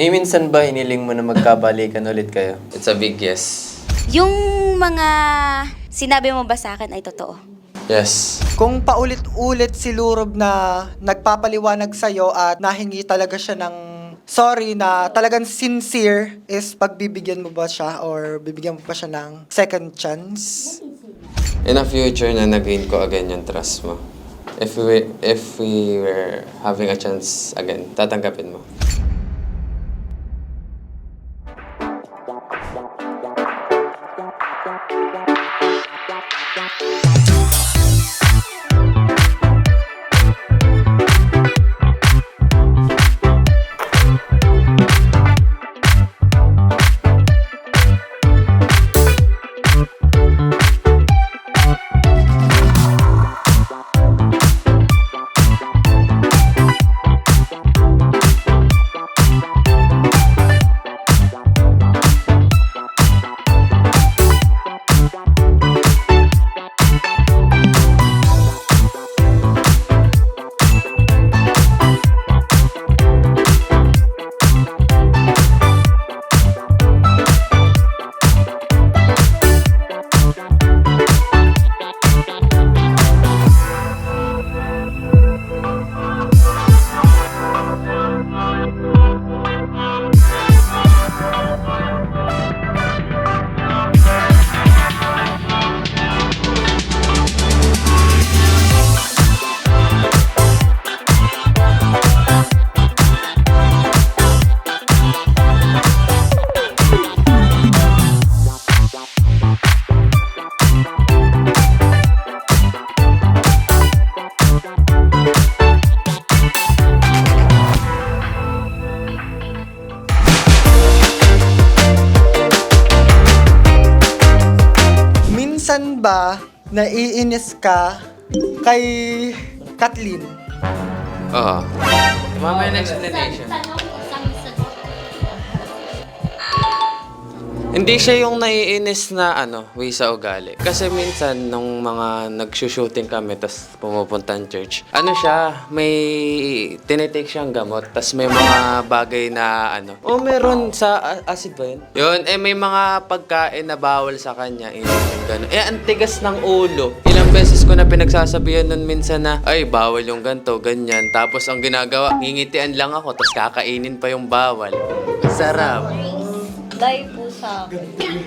Ni minsan ba hiniling mo na magkabalikan ulit kayo? It's a big yes. Yung mga sinabi mo ba sa akin ay totoo? Yes. Kung paulit-ulit si Lurob na nagpapaliwanag sa'yo at nahingi talaga siya ng sorry na talagang sincere is pagbibigyan mo ba siya or bibigyan mo pa siya ng second chance? In a future na nag-gain ko again yung trust mo. If we, if we were having a chance again, tatanggapin mo. Minsan ka kay Kathleen? Oo. Mama, yung explanation. Hindi siya yung naiinis na ano, way sa ugali. Kasi minsan, nung mga nag-shooting kami, tas pumupunta ng church, ano siya, may tinitake siyang gamot, tas may mga bagay na ano, oh meron sa a- acid ba yun? Yun, eh may mga pagkain na bawal sa kanya, yun, yung gano'n. Eh, ang tigas ng ulo. Ilang beses ko na pinagsasabihan nun minsan na, ay, bawal yung ganto, ganyan. Tapos ang ginagawa, ngingitian lang ako, tas kakainin pa yung bawal. Sarap. Dahil po sa akin,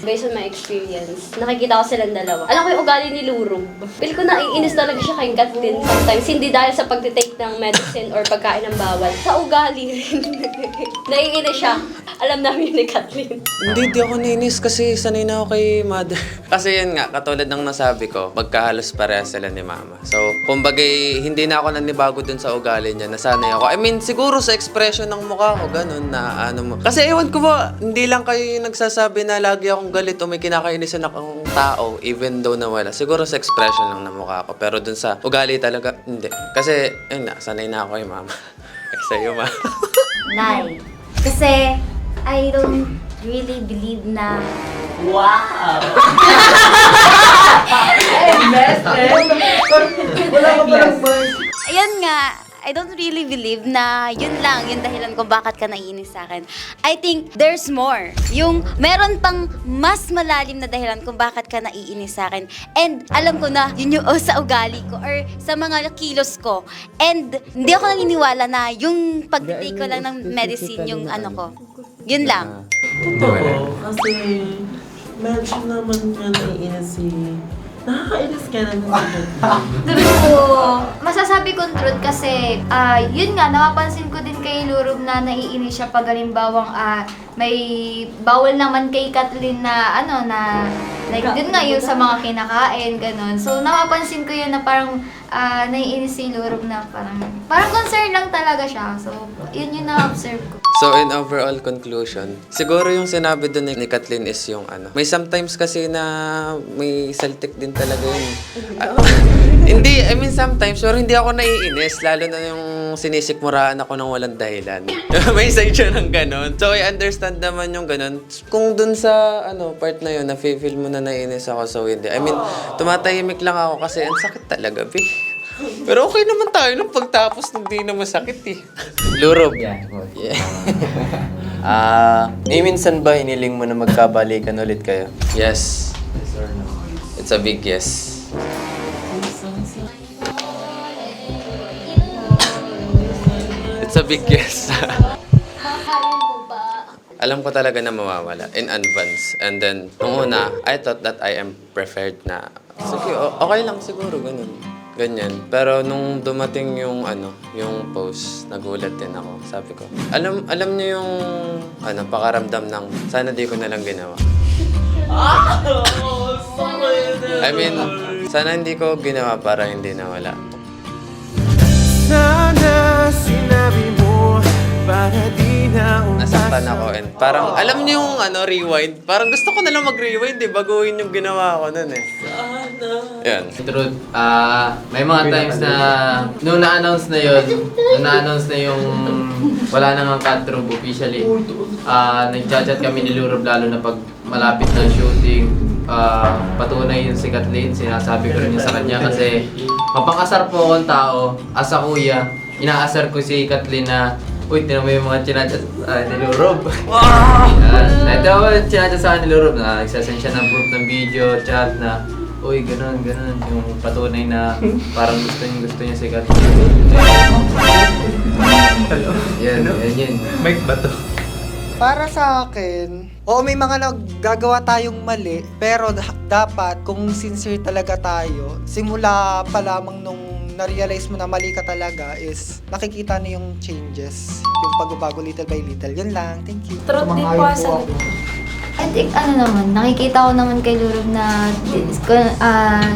based on my experience, nakikita ko silang dalawa. Alam ko yung ugali ni Lurog. Feel ko naiinis talaga siya kay Kathleen sometimes. Hindi dahil sa pagtitake ng medicine or pagkain ng bawal. Sa ugali rin. naiinis siya. Alam namin yun ni Kathleen. Hindi, di ako nainis kasi sanay na ako kay mother. kasi yun nga, katulad ng nasabi ko, magkahalos pareha sila ni mama. So, kumbagay, hindi na ako nanibago dun sa ugali niya, nasanay ako. I mean, siguro sa expression ng mukha ko, ganun na ano mo. Kasi ewan ko ba, hindi lang kayo yung nagsasabi na lagi akong galit o may kinakainisan akong tao, even though na wala. Siguro sa expression lang ng mukha ko. Pero dun sa ugali talaga, hindi. Kasi, yun na, sanay na ako kay mama. Ay, sa'yo, ma. Nay. Kasi, I don't really believe na Ayan nga, I don't really believe na yun lang, yung dahilan kung bakit ka naiinis sa akin. I think there's more. Yung meron pang mas malalim na dahilan kung bakit ka naiinis sa akin. And alam ko na yun yung oh, sa ugali ko or sa mga kilos ko. And hindi ako naniniwala na yung pag-take ko lang ng medicine yung ano ko. Yun lang. Totoo. Kasi, medyo naman nga naiinis si... Nakakainis ka na naman. Truth ko, masasabi kong truth kasi, ah, yun nga, napapansin ko din kay Lurub na naiinis siya pag halimbawang ah, may bawal naman kay Kathleen na ano na like dun nga yung sa mga kinakain ganon. So napapansin ko yun na parang ah, naiinis si Lurub na parang parang concern lang talaga siya. So yun yung na-observe ko. So in overall conclusion, siguro yung sinabi doon ni Kathleen is yung ano. May sometimes kasi na may saltik din talaga yun. Ah, hindi, I mean sometimes, pero hindi ako naiinis. Lalo na yung sinisikmuraan ako ng walang dahilan. may side siya ng ganun. So I understand naman yung ganun. Kung dun sa ano part na yun, na-feel mo na naiinis ako, so hindi. I mean, tumatahimik lang ako kasi ang sakit talaga, be. Pero okay naman tayo nung pagtapos hindi na masakit eh. Lurob. Yeah. Yeah. Ah, may minsan ba hiniling mo na magkabalikan ulit kayo? Yes. It's a big yes. It's a big yes. Alam ko talaga na mawawala in advance. And then, nung una, I thought that I am preferred na, sige, o- okay lang siguro, ganun. Ganyan. Pero nung dumating yung ano, yung post, nagulat din ako. Sabi ko, alam alam niyo yung ano, pakaramdam ng sana di ko na lang ginawa. I mean, sana hindi ko ginawa para hindi nawala. Sana sinabi mo para di na Nasaktan ako and parang, alam niyo yung ano, rewind? Parang gusto ko na lang mag-rewind eh, baguhin yung ginawa ko nun eh. Yan. Truth, ah may mga times na nung na-announce na yun, nung na-announce na yung wala nang ang cut through officially, ah nag-chat kami ni Lurob lalo na pag malapit ng shooting, ah patunay yun si Kathleen, sinasabi ko rin yun sa kanya kasi mapang-asar po akong tao, as a kuya, inaasar ko si Kathleen na Uy, tinan mo yung mga chinachat uh, ni Lurob. Yan. Ito ako yung chinachat sa akin ni Lurob na nagsasend siya ng proof ng video, chat na Uy, ganun, ganun. Yung patunay na parang gusto niya, gusto niya si Kathleen. Yan, yan, yan. Para sa akin, oo may mga naggagawa tayong mali, pero da- dapat kung sincere talaga tayo, simula pa lamang nung na-realize mo na mali ka talaga is nakikita na yung changes, yung pagbabago little by little. Yun lang, thank you. Truth din po ako. I think ano naman, nakikita ko naman kay Lurob na kon- ah,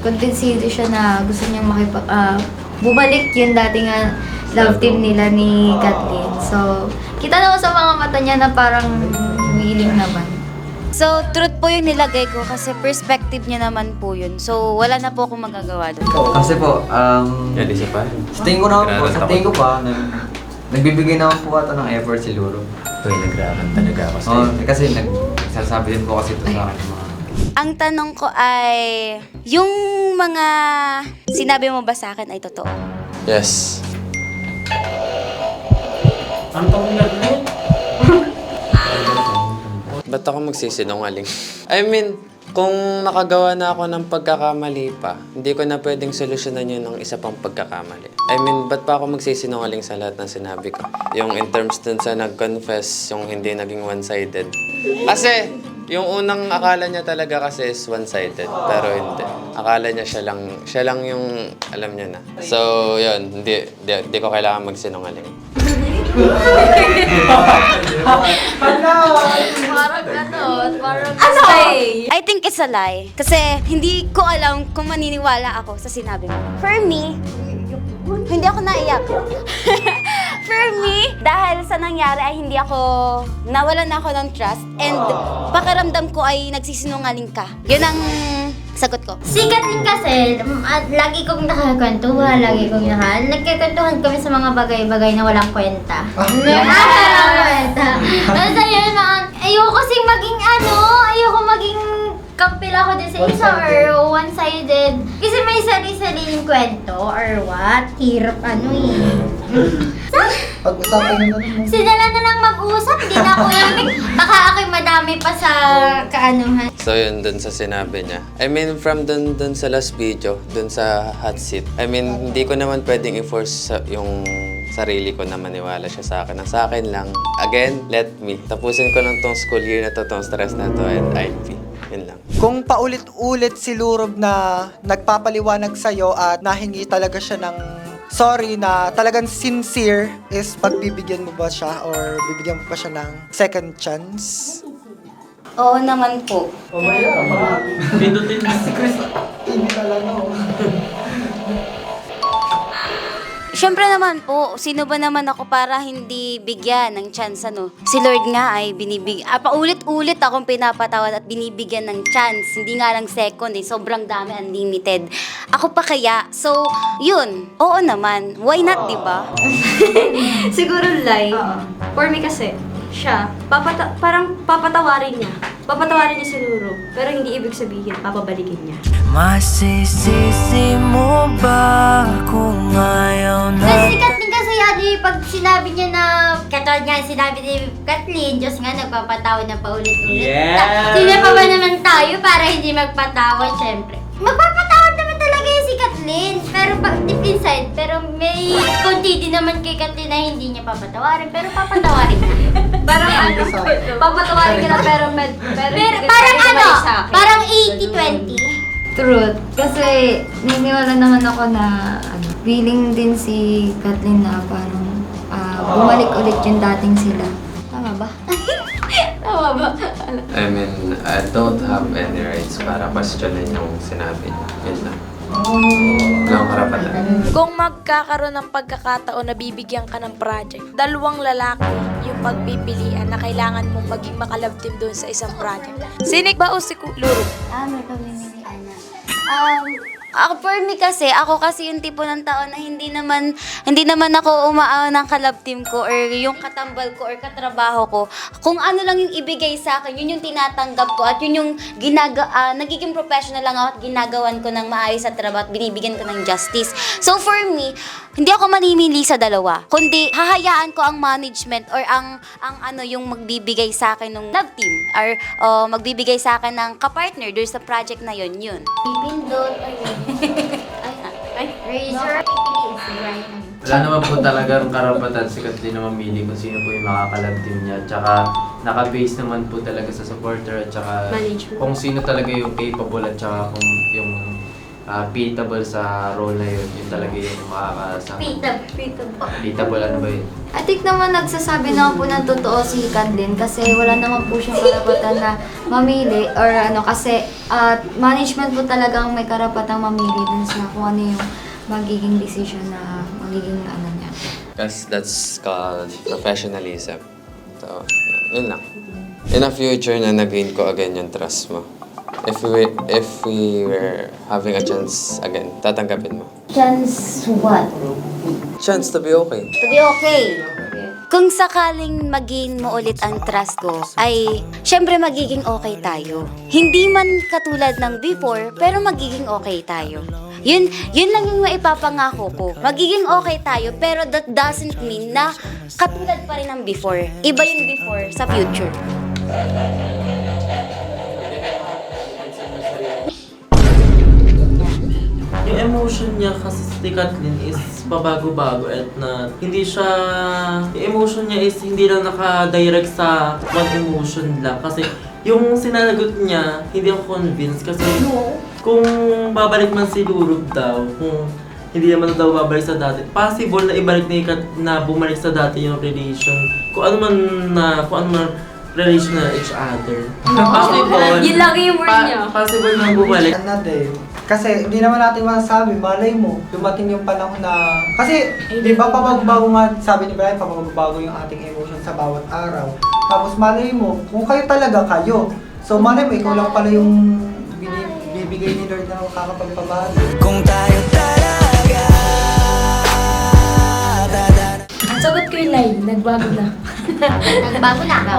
konbensido siya na gusto niyang makipag, ah, bumalik yung dating ah, love team nila ni Kathleen. So, kita naman sa mga mata niya na parang willing naman. So, truth po yung nilagay ko kasi perspective niya naman po yun. So, wala na po akong magagawa doon. Kasi po, um, Yan, isa pa. sa tingin ko naman po, sa tingin ko pa, nag, nagbibigay naman po ata ng effort si Luro. Uy, nagraran talaga ako Oo, kasi nag, nagsasabi din po kasi ito sa akin mga Ang tanong ko ay, yung mga sinabi mo ba sa akin ay totoo? Yes. Ang pangulat mo. Ba't ako magsisinungaling? I mean, kung nakagawa na ako ng pagkakamali pa, hindi ko na pwedeng solusyonan yun ng isa pang pagkakamali. I mean, ba't pa ako magsisinungaling sa lahat ng sinabi ko? Yung in terms dun sa nag-confess, yung hindi naging one-sided. Kasi, yung unang akala niya talaga kasi is one-sided, pero hindi. Akala niya siya lang, siya lang yung alam niya na. So, yun, hindi, hindi, hindi ko kailangan magsinungaling. Parang ganon, parang Ano? I think it's a lie. Kasi hindi ko alam kung maniniwala ako sa sinabi mo. For me, hindi ako naiyak. For me, dahil sa nangyari ay hindi ako, nawalan ako ng trust and pakiramdam ko ay nagsisinungaling ka. Yun ang sagot ko. Si Kathleen kasi, mm, at lagi kong nakakwentuhan, lagi kong naka... Nagkikwentuhan kami sa mga bagay-bagay na walang kwenta. Ah, walang kwenta. Basta yun, mga, ayoko kasing maging ano, ayoko maging kampil ako din sa isa or one-sided. Kasi may sarili-sariling kwento or what. Hirap ano eh. Pag-usapan nyo na naman. Sila na lang mag-usap, di na ako ibig. Baka ako'y madami pa sa kaanuhan. So yun, dun sa sinabi niya. I mean, from dun, dun sa last video, dun sa hot seat. I mean, hindi ko naman pwedeng i-force sa- yung sarili ko na maniwala siya sa akin. Ang sa akin lang, again, let me. Tapusin ko lang tong school year na to, tong stress na to, and. Yun lang. Kung paulit-ulit si Lurob na nagpapaliwanag sa'yo at nahingi talaga siya ng sorry na talagang sincere is pagbibigyan mo ba siya or bibigyan mo pa siya ng second chance? Oo naman po. Pindutin mo si Chris. Siyempre naman po, sino ba naman ako para hindi bigyan ng chance ano? Si Lord nga ay binibig, ah, paulit-ulit akong pinapatawad at binibigyan ng chance. Hindi nga lang second eh, sobrang dami, unlimited. Ako pa kaya, so, yun, oo naman. Why not, di ba? Siguro lie. For me kasi, siya, papata parang papatawarin niya. Papatawarin niya si Luro. Pero hindi ibig sabihin, papabalikin niya. Masisisi mo ba kung ayaw na Kasi si Kathleen kasi Daddy, pag sinabi niya na, katulad nga sinabi ni Kathleen, Diyos nga nagpapatawa na paulit-ulit. Yes! Sino pa ba naman tayo para hindi magpatawa, syempre? Magpapatawad naman talaga yung si Kathleen. Pero pag deep inside, pero may konti din naman kay Kathleen na hindi niya papatawarin, pero papatawarin niya. Parang ano, papatawarin ka na pero med, pero, parang ano, parang 80-20. Truth. Kasi niniwala naman ako na ano, feeling din si Kathleen na parang ah, bumalik ulit yung dating sila. Tama ba? Tama ba? I mean, I don't have any rights para questionin yung sinabi niya. Yun lang. Akong karapatan. Kung magkakaroon ng pagkakataon na bibigyan ka ng project, dalawang lalaki yung pagpipilian na kailangan mong maging makalab team doon sa isang project. Sinik ba o si Luro? Ah, may pamimilian na. Um, ako for me kasi, ako kasi yung tipo ng tao na hindi naman hindi naman ako umaano ng kalab team ko or yung katambal ko or katrabaho ko. Kung ano lang yung ibigay sa akin, yun yung tinatanggap ko at yun yung ginaga ah, nagiging professional lang ako at ginagawan ko ng maayos sa trabaho at binibigyan ko ng justice. So for me, hindi ako manimili sa dalawa, kundi hahayaan ko ang management or ang ang ano yung magbibigay sa akin ng love team or oh, magbibigay sa akin ng kapartner doon sa project na yun, yun. Pipindot. Ayun. Razor. Wala naman po talagang karapatan si Kathleen na mamili kung sino po yung makakalab team niya. Tsaka naka-base naman po talaga sa supporter at tsaka Management. kung sino talaga yung capable at tsaka kung yung ah, pitable sa role na yun, yun talaga yung makakasama. Pita. Pita. Pitable ano ba yun? I think naman nagsasabi naman po ng totoo si Kathleen kasi wala naman po siyang karapatan na mamili or ano kasi at management po talagang may karapatang mamili dun sa kung ano yung magiging decision na magiging ano niya. Because that's called professionalism. So, yun lang. In the future na nag-gain ko again yung trust mo. If we, if we were having a chance again, tatanggapin mo. Chance what? Chance to be okay. To be okay. Kung sakaling maging mo ulit ang trust ko, ay syempre magiging okay tayo. Hindi man katulad ng before, pero magiging okay tayo. Yun, yun lang yung maipapangako ko. Magiging okay tayo, pero that doesn't mean na katulad pa rin ng before. Iba yung before sa future. Emotion niya kasi si Kathleen is pabago-bago at na hindi siya, yung emotion niya is hindi lang naka-direct sa one emotion lang kasi yung sinalagot niya, hindi ako convinced kasi kung babalik man si Lurub daw, kung hindi naman daw babalik sa dati, possible na ibalik ni Kat na bumalik sa dati yung relation. Kung ano man na, kung ano man relation na each other. Possible. Yun lagi yung word niya. Possible na bumalik. Ano din. Kasi hindi naman natin masasabi, malay mo, dumating yung panahon na... Kasi, di ba, pabago-bago nga, sabi ni Brian, pabago-bago yung ating emotion sa bawat araw. Tapos malay mo, kung kayo talaga kayo. So malay mo, ikaw lang pala yung bini- bibigay ni Lord na makakapagpabago. Kung tayo yung line, nagbago na. Nagbago na ako.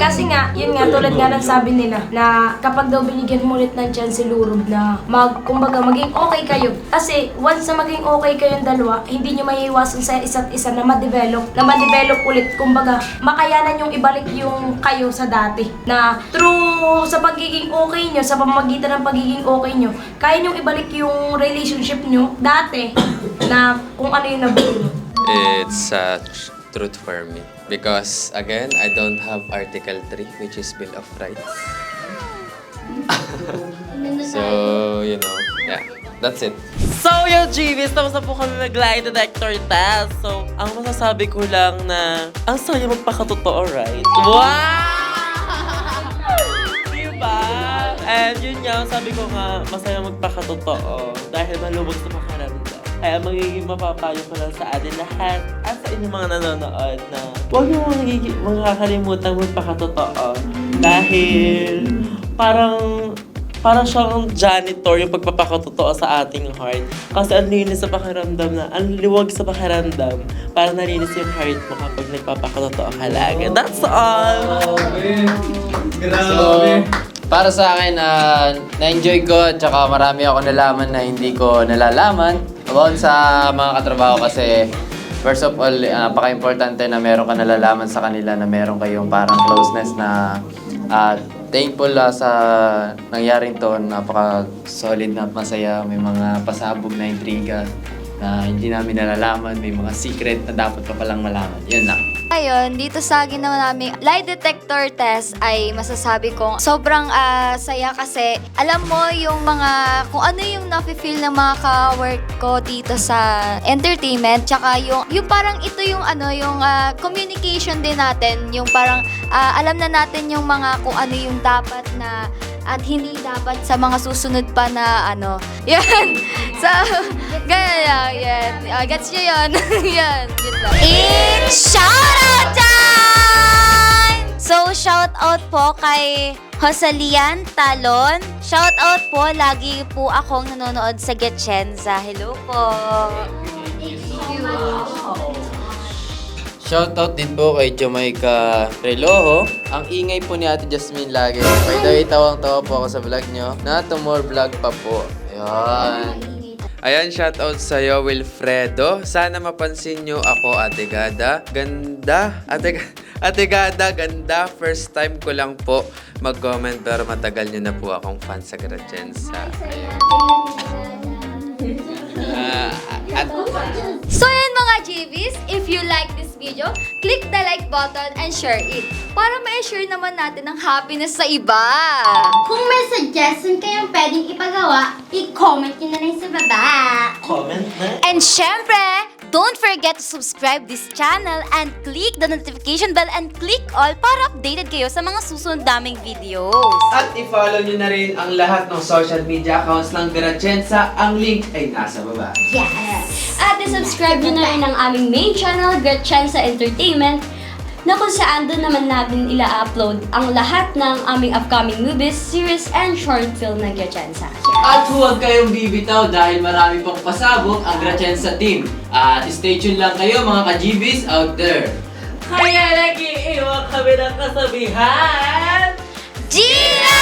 Kasi nga, yun nga, tulad nga ng sabi nila, na kapag daw binigyan mo ulit ng chance si Lurub na mag, kumbaga, maging okay kayo. Kasi once na maging okay kayong dalawa, hindi nyo maiiwasan sa isa't isa na ma-develop, na ma-develop ulit. Kumbaga, makayanan yung ibalik yung kayo sa dati. Na through sa pagiging okay nyo, sa pamamagitan ng pagiging okay nyo, kaya nyo ibalik yung relationship nyo dati na kung ano yung nabuo nyo. It's a tr- truth for me. Because, again, I don't have Article 3, which is Bill of Rights. so, you know, yeah, that's it. So, yung GVs, tapos na po kami mag-lie detector test. So, ang masasabi ko lang na, ang saya magpakatotoo, right? Wow! diba? And yun nga, sabi ko nga, masaya magpakatotoo dahil malubog sa pakaramdam. Kaya magiging mapapayo ko lang sa atin lahat at sa inyong mga nanonood na huwag niyo mga nagiging makakalimutan magpakatotoo. Dahil parang parang siyang janitor yung pagpapakatotoo sa ating heart. Kasi ang linis sa pakiramdam na, ang liwag sa pakiramdam. Parang nalinis yung heart mo kapag nagpapakatotoo ka lang. That's all! So, para sa akin, na na-enjoy ko at saka marami ako nalaman na hindi ko nalalaman about sa mga katrabaho kasi first of all, uh, napaka-importante na meron ka nalalaman sa kanila na meron kayong parang closeness na uh, thankful uh, sa nangyaring to. Napaka-solid na masaya. May mga pasabog na intriga na hindi namin nalalaman. May mga secret na dapat pa palang malaman. Yan lang. Ngayon, dito sa ginawa namin lie detector test ay masasabi kong sobrang ah, saya kasi alam mo yung mga, kung ano yung nafe-feel ng mga ka-work ko dito sa entertainment, tsaka yung, yung parang ito yung ano, yung ah, communication din natin, yung parang ah, alam na natin yung mga kung ano yung dapat na at hindi dapat sa mga susunod pa na ano. Yan. So, ganyan lang. Yan. Uh, gets nyo yun? yan. Yun lang. It's shoutout time! So, shoutout po kay Hosalian Talon. Shoutout po, lagi po akong nanonood sa Getchenza. Hello po. Shoutout din po kay Jamaica Relojo. Ang ingay po ni Ate Jasmine lagi. By the way, tawang-tawa po ako sa vlog nyo. Na to more vlog pa po. Ayan. Ayan, shoutout sa'yo, Wilfredo. Sana mapansin nyo ako, Ate Gada. Ganda. Ate, Ate Gada, ganda. First time ko lang po mag-comment pero matagal nyo na po akong fan sa Gracenza. Ayun. Video, click the like button and share it para ma-share naman natin ang happiness sa iba. Kung may suggestion kayong pwedeng ipagawa, i-comment nyo na lang sa baba. Comment na. And syempre, don't forget to subscribe this channel and click the notification bell and click all para updated kayo sa mga susunod naming videos. At i-follow nyo na rin ang lahat ng social media accounts ng Gracenza. Ang link ay nasa baba. Yes! At i-subscribe nyo na rin ang aming main channel, Gretchensa Entertainment, na kung saan doon naman natin ila-upload ang lahat ng aming upcoming movies, series, and short film ng Gretchensa. At huwag kayong bibitaw dahil marami pang pasabog ang Gracenza team. At stay tuned lang kayo mga ka-GBs out there. Kaya nag-iiwan kami ng kasabihan. Gina